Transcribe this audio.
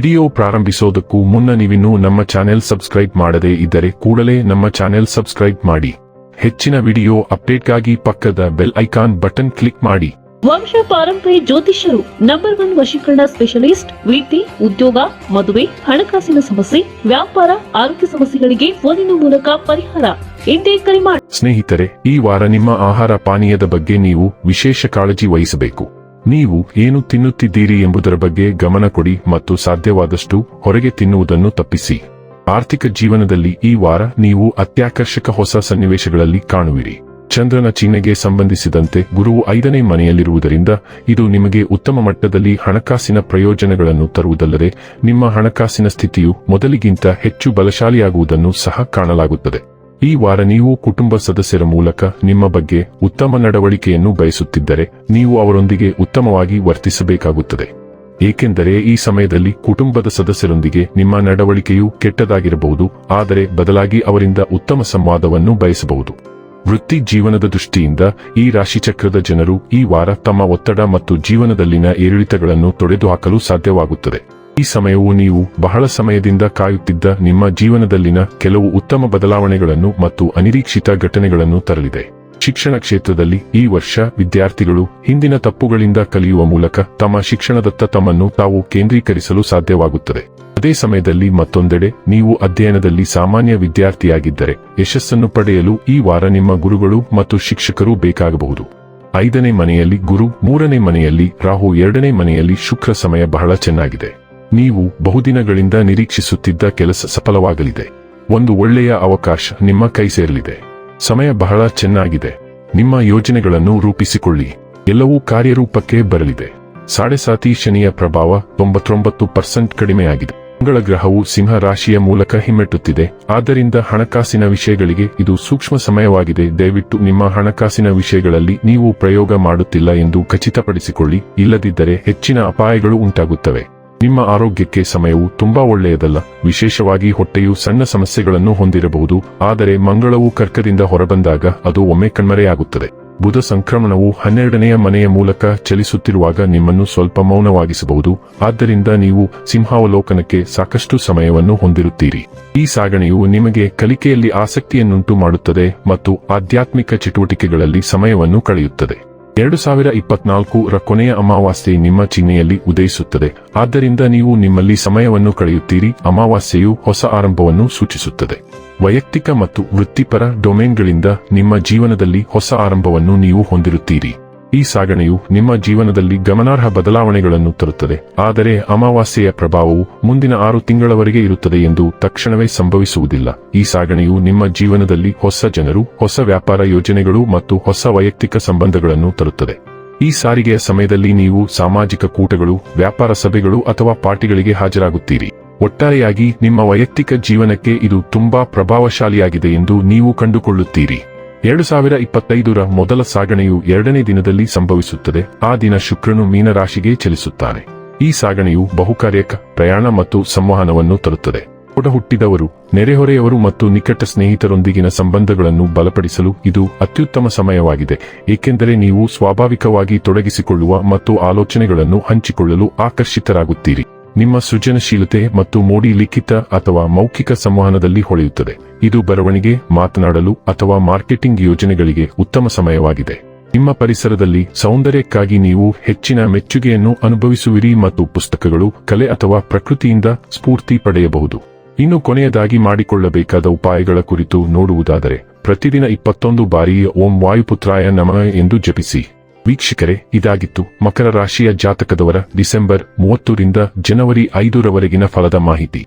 Video ಪ್ರಾರಂಭಿಸೋದಕ್ಕೂ ಮುನ್ನ ನೀವಿನ್ನೂ ನಮ್ಮ ಚಾನೆಲ್ ಸಬ್ಸ್ಕ್ರೈಬ್ ಮಾಡದೇ ಇದ್ದರೆ ಕೂಡಲೇ ನಮ್ಮ ಚಾನೆಲ್ ಸಬ್ಸ್ಕ್ರೈಬ್ ಮಾಡಿ. ಹೆಚ್ಚಿನ ವಿಡಿಯೋ ಅಪ್ಡೇಟ್ಗಾಗಿ ಪಕ್ಕದ ಬೆಲ್ ಐಕಾನ್ ಬಟನ್ ಕ್ಲಿಕ್ ಮಾಡಿ. ವಂಶ ಪಾರಂಪರ್ಯ ಜ್ಯೋತಿಷ್ಯರು ನಂಬರ್ ಒನ್ ವಶೀಕರಣ ಸ್ಪೆಷಲಿಸ್ಟ್ ವಿದ್ಯೆ ಉದ್ಯೋಗ ಮದುವೆ ಹಣಕಾಸಿನ ಸಮಸ್ಯೆ ವ್ಯಾಪಾರ ಆರೋಗ್ಯ ಸಮಸ್ಯೆಗಳಿಗೆ ಫೋನಿನ ಮೂಲಕ ಪರಿಹಾರ. ಎಂದೇ ಕರೆ ಮಾಡಿ ಸ್ನೇಹಿತರೆ ಈ ವಾರ ನಿಮ್ಮ ಆಹಾರ ಪಾನೀಯದ ಬಗ್ಗೆ ನೀವು ವಿಶೇಷ ಕಾಳಜಿ ವಹಿಸಬೇಕು. ನೀವು ಏನು ತಿನ್ನುತ್ತಿದ್ದೀರಿ ಎಂಬುದರ ಬಗ್ಗೆ ಗಮನ ಕೊಡಿ ಮತ್ತು ಸಾಧ್ಯವಾದಷ್ಟು ಹೊರಗೆ ತಿನ್ನುವುದನ್ನು ತಪ್ಪಿಸಿ. ಆರ್ಥಿಕ ಜೀವನದಲ್ಲಿ ಈ ವಾರ ನೀವು ಅತ್ಯಾಕರ್ಷಕ ಹೊಸ ಸನ್ನಿವೇಶಗಳಲ್ಲಿ ಕಾಣುವಿರಿ. ಚಂದ್ರನ ಚಿಹ್ನೆಗೆ ಸಂಬಂಧಿಸಿದಂತೆ ಗುರುವು ಐದನೇ ಮನೆಯಲ್ಲಿರುವುದರಿಂದ ಇದು ನಿಮಗೆ ಉತ್ತಮ ಮಟ್ಟದಲ್ಲಿ ಹಣಕಾಸಿನ ಪ್ರಯೋಜನಗಳನ್ನು ತರುವುದಲ್ಲದೆ ನಿಮ್ಮ ಹಣಕಾಸಿನ ಸ್ಥಿತಿಯು ಮೊದಲಿಗಿಂತ ಹೆಚ್ಚು ಬಲಶಾಲಿಯಾಗುವುದನ್ನು ಸಹ ಕಾಣಲಾಗುತ್ತದೆ. ಈ ವಾರ ನೀವು ಕುಟುಂಬ ಸದಸ್ಯರ ಮೂಲಕ ನಿಮ್ಮ ಬಗ್ಗೆ ಉತ್ತಮ ನಡವಳಿಕೆಯನ್ನು ಬಯಸುತ್ತಿದ್ದರೆ ನೀವು ಅವರೊಂದಿಗೆ ಉತ್ತಮವಾಗಿ ವರ್ತಿಸಬೇಕಾಗುತ್ತದೆ. ಏಕೆಂದರೆ ಈ ಸಮಯದಲ್ಲಿ ಕುಟುಂಬದ ಸದಸ್ಯರೊಂದಿಗೆ ನಿಮ್ಮ ನಡವಳಿಕೆಯು ಕೆಟ್ಟದಾಗಿರಬಹುದು, ಆದರೆ ಬದಲಾಗಿ ಅವರಿಂದ ಉತ್ತಮ ಸಂವಾದವನ್ನು ಬಯಸಬಹುದು. ವೃತ್ತಿ ಜೀವನದ ದೃಷ್ಟಿಯಿಂದ ಈ ರಾಶಿಚಕ್ರದ ಜನರು ಈ ವಾರ ತಮ್ಮ ಒತ್ತಡ ಮತ್ತು ಜೀವನದಲ್ಲಿನ ಏರಿಳಿತಗಳನ್ನು ತೊಡೆದುಹಾಕಲು ಸಾಧ್ಯವಾಗುತ್ತದೆ. ಈ ಸಮಯವು ನೀವು ಬಹಳ ಸಮಯದಿಂದ ಕಾಯುತ್ತಿದ್ದ ನಿಮ್ಮ ಜೀವನದಲ್ಲಿನ ಕೆಲವು ಉತ್ತಮ ಬದಲಾವಣೆಗಳನ್ನು ಮತ್ತು ಅನಿರೀಕ್ಷಿತ ಘಟನೆಗಳನ್ನು ತರಲಿದೆ. ಶಿಕ್ಷಣ ಕ್ಷೇತ್ರದಲ್ಲಿ ಈ ವರ್ಷ ವಿದ್ಯಾರ್ಥಿಗಳು ಹಿಂದಿನ ತಪ್ಪುಗಳಿಂದ ಕಲಿಯುವ ಮೂಲಕ ತಮ್ಮ ಶಿಕ್ಷಣದತ್ತ ತಮ್ಮನ್ನು ತಾವು ಕೇಂದ್ರೀಕರಿಸಲು ಸಾಧ್ಯವಾಗುತ್ತದೆ. ಅದೇ ಸಮಯದಲ್ಲಿ ಮತ್ತೊಂದೆಡೆ ನೀವು ಅಧ್ಯಯನದಲ್ಲಿ ಸಾಮಾನ್ಯ ವಿದ್ಯಾರ್ಥಿಯಾಗಿದ್ದರೆ ಯಶಸ್ಸನ್ನು ಪಡೆಯಲು ಈ ವಾರ ನಿಮ್ಮ ಗುರುಗಳು ಮತ್ತು ಶಿಕ್ಷಕರು ಬೇಕಾಗಬಹುದು. ಐದನೇ ಮನೆಯಲ್ಲಿ ಗುರು, ಮೂರನೇ ಮನೆಯಲ್ಲಿ ರಾಹು, ಎರಡನೇ ಮನೆಯಲ್ಲಿ ಶುಕ್ರ ಸಮಯ ಬಹಳ ಚೆನ್ನಾಗಿದೆ. ನೀವು ಬಹುದಿನಗಳಿಂದ ನಿರೀಕ್ಷಿಸುತ್ತಿದ್ದ ಕೆಲಸ ಸಫಲವಾಗಲಿದೆ. ಒಂದು ಒಳ್ಳೆಯ ಅವಕಾಶ ನಿಮ್ಮ ಕೈ ಸೇರಲಿದೆ. ಸಮಯ ಬಹಳ ಚೆನ್ನಾಗಿದೆ. ನಿಮ್ಮ ಯೋಜನೆಗಳನ್ನು ರೂಪಿಸಿಕೊಳ್ಳಿ. ಎಲ್ಲವೂ ಕಾರ್ಯರೂಪಕ್ಕೆ ಬರಲಿದೆ. ಸಾಡೆಸಾತಿ ಶನಿಯ ಪ್ರಭಾವ ತೊಂಬತ್ತೊಂಬತ್ತು ಪರ್ಸೆಂಟ್ ಕಡಿಮೆಯಾಗಿದೆ. ಮಂಗಳ ಗ್ರಹವು ಸಿಂಹ ರಾಶಿಯ ಮೂಲಕ ಹಿಮ್ಮೆಟ್ಟುತ್ತಿದೆ. ಆದ್ದರಿಂದ ಹಣಕಾಸಿನ ವಿಷಯಗಳಿಗೆ ಇದು ಸೂಕ್ಷ್ಮ ಸಮಯವಾಗಿದೆ. ದಯವಿಟ್ಟು ನಿಮ್ಮ ಹಣಕಾಸಿನ ವಿಷಯಗಳಲ್ಲಿ ನೀವು ಪ್ರಯೋಗ ಮಾಡುತ್ತಿಲ್ಲ ಎಂದು ಖಚಿತಪಡಿಸಿಕೊಳ್ಳಿ. ಇಲ್ಲದಿದ್ದರೆ ಹೆಚ್ಚಿನ ಅಪಾಯಗಳು ಉಂಟಾಗುತ್ತವೆ. ನಿಮ್ಮ ಆರೋಗ್ಯಕ್ಕೆ ಸಮಯವು ತುಂಬಾ ಒಳ್ಳೆಯದಲ್ಲ. ವಿಶೇಷವಾಗಿ ಹೊಟ್ಟೆಯು ಸಣ್ಣ ಸಮಸ್ಯೆಗಳನ್ನು ಹೊಂದಿರಬಹುದು. ಆದರೆ ಮಂಗಳವು ಕರ್ಕದಿಂದ ಹೊರಬಂದಾಗ ಅದು ಒಮ್ಮೆ ಕಣ್ಮರೆಯಾಗುತ್ತದೆ. ಬುಧ ಸಂಕ್ರಮಣವು ಹನ್ನೆರಡನೆಯ ಮನೆಯ ಮೂಲಕ ಚಲಿಸುತ್ತಿರುವಾಗ ನಿಮ್ಮನ್ನು ಸ್ವಲ್ಪ ಮೌನವಾಗಿಸಬಹುದು. ಆದ್ದರಿಂದ ನೀವು ಸಿಂಹಾವಲೋಕನಕ್ಕೆ ಸಾಕಷ್ಟು ಸಮಯವನ್ನು ಹೊಂದಿರುತ್ತೀರಿ. ಈ ಸಾಗಣೆಯು ನಿಮಗೆ ಕಲಿಕೆಯಲ್ಲಿ ಆಸಕ್ತಿಯನ್ನುಂಟು ಮಾಡುತ್ತದೆ ಮತ್ತು ಆಧ್ಯಾತ್ಮಿಕ ಚಟುವಟಿಕೆಗಳಲ್ಲಿ ಸಮಯವನ್ನು ಕಳೆಯುತ್ತದೆ. ಎರಡು ಸಾವಿರ ಇಪ್ಪತ್ನಾಲ್ಕು ರ ಕೊನೆಯ ಅಮಾವಾಸ್ಯೆ ನಿಮ್ಮ ಚಿಹ್ನೆಯಲ್ಲಿ ಉದಯಿಸುತ್ತದೆ. ಆದ್ದರಿಂದ ನೀವು ನಿಮ್ಮಲ್ಲಿ ಸಮಯವನ್ನು ಕಳೆಯುತ್ತೀರಿ. ಅಮಾವಾಸ್ಯೆಯು ಹೊಸ ಆರಂಭವನ್ನು ಸೂಚಿಸುತ್ತದೆ. ವೈಯಕ್ತಿಕ ಮತ್ತು ವೃತ್ತಿಪರ ಡೊಮೇನ್ಗಳಿಂದ ನಿಮ್ಮ ಜೀವನದಲ್ಲಿ ಹೊಸ ಆರಂಭವನ್ನು ನೀವು ಹೊಂದಿರುತ್ತೀರಿ. ಈ ಸಾಗಣೆಯು ನಿಮ್ಮ ಜೀವನದಲ್ಲಿ ಗಮನಾರ್ಹ ಬದಲಾವಣೆಗಳನ್ನು ತರುತ್ತದೆ. ಆದರೆ ಅಮಾವಾಸ್ಯೆಯ ಪ್ರಭಾವವು ಮುಂದಿನ ಆರು ತಿಂಗಳವರೆಗೆ ಇರುತ್ತದೆ ಎಂದು ತಕ್ಷಣವೇ ಸಂಭವಿಸುವುದಿಲ್ಲ. ಈ ಸಾಗಣೆಯು ನಿಮ್ಮ ಜೀವನದಲ್ಲಿ ಹೊಸ ಜನರು, ಹೊಸ ವ್ಯಾಪಾರ ಯೋಜನೆಗಳು ಮತ್ತು ಹೊಸ ವೈಯಕ್ತಿಕ ಸಂಬಂಧಗಳನ್ನು ತರುತ್ತದೆ. ಈ ಸಾರಿಗೆಯ ಸಮಯದಲ್ಲಿ ನೀವು ಸಾಮಾಜಿಕ ಕೂಟಗಳು, ವ್ಯಾಪಾರ ಸಭೆಗಳು ಅಥವಾ ಪಾರ್ಟಿಗಳಿಗೆ ಹಾಜರಾಗುತ್ತೀರಿ. ಒಟ್ಟಾರೆಯಾಗಿ ನಿಮ್ಮ ವೈಯಕ್ತಿಕ ಜೀವನಕ್ಕೆ ಇದು ತುಂಬಾ ಪ್ರಭಾವಶಾಲಿಯಾಗಿದೆ ಎಂದು ನೀವು ಕಂಡುಕೊಳ್ಳುತ್ತೀರಿ. ಎರಡು ಸಾವಿರ ಇಪ್ಪತ್ತೈದರ ಮೊದಲ ಸಾಗಣೆಯು ಎರಡನೇ ದಿನದಲ್ಲಿ ಸಂಭವಿಸುತ್ತದೆ. ಆ ದಿನ ಶುಕ್ರನು ಮೀನರಾಶಿಗೆ ಚಲಿಸುತ್ತಾನೆ. ಈ ಸಾಗಣೆಯು ಬಹುಕಾರ್ಯಕ ಪ್ರಯಾಣ ಮತ್ತು ಸಂವಹನವನ್ನು ತರುತ್ತದೆ. ಒಡ ಹುಟ್ಟಿದವರು ನೆರೆಹೊರೆಯವರು ಮತ್ತು ನಿಕಟ ಸ್ನೇಹಿತರೊಂದಿಗಿನ ಸಂಬಂಧಗಳನ್ನು ಬಲಪಡಿಸಲು ಇದು ಅತ್ಯುತ್ತಮ ಸಮಯವಾಗಿದೆ. ಏಕೆಂದರೆ ನೀವು ಸ್ವಾಭಾವಿಕವಾಗಿ ತೊಡಗಿಸಿಕೊಳ್ಳುವ ಮತ್ತು ಆಲೋಚನೆಗಳನ್ನು ಹಂಚಿಕೊಳ್ಳಲು ಆಕರ್ಷಿತರಾಗುತ್ತೀರಿ. ನಿಮ್ಮ ಸೃಜನಶೀಲತೆ ಮತ್ತು ಮೋಡಿ ಲಿಖಿತ ಅಥವಾ ಮೌಖಿಕ ಸಂವಹನದಲ್ಲಿ ಹೊಳೆಯುತ್ತದೆ. ಇದು ಬರವಣಿಗೆ, ಮಾತನಾಡಲು ಅಥವಾ ಮಾರ್ಕೆಟಿಂಗ್ ಯೋಜನೆಗಳಿಗೆ ಉತ್ತಮ ಸಮಯವಾಗಿದೆ. ನಿಮ್ಮ ಪರಿಸರದಲ್ಲಿ ಸೌಂದರ್ಯಕ್ಕಾಗಿ ನೀವು ಹೆಚ್ಚಿನ ಮೆಚ್ಚುಗೆಯನ್ನು ಅನುಭವಿಸುವಿರಿ ಮತ್ತು ಪುಸ್ತಕಗಳು, ಕಲೆ ಅಥವಾ ಪ್ರಕೃತಿಯಿಂದ ಸ್ಫೂರ್ತಿ ಪಡೆಯಬಹುದು. ಇನ್ನು ಕೊನೆಯದಾಗಿ ಮಾಡಿಕೊಳ್ಳಬೇಕಾದ ಉಪಾಯಗಳ ಕುರಿತು ನೋಡುವುದಾದರೆ, ಪ್ರತಿದಿನ ಇಪ್ಪತ್ತೊಂದು ಬಾರಿ ಓಂ ವಾಯುಪುತ್ರಾಯ ನಮಃ ಎಂದು ಜಪಿಸಿ. ವೀಕ್ಷಕರೇ, ಇದಾಗಿತ್ತು ಮಕರ ರಾಶಿಯ ಜಾತಕದವರ ಡಿಸೆಂಬರ್ ಮೂವತ್ತರಿಂದ ಜನವರಿ ಐದರವರೆಗಿನ ಫಲದ ಮಾಹಿತಿ.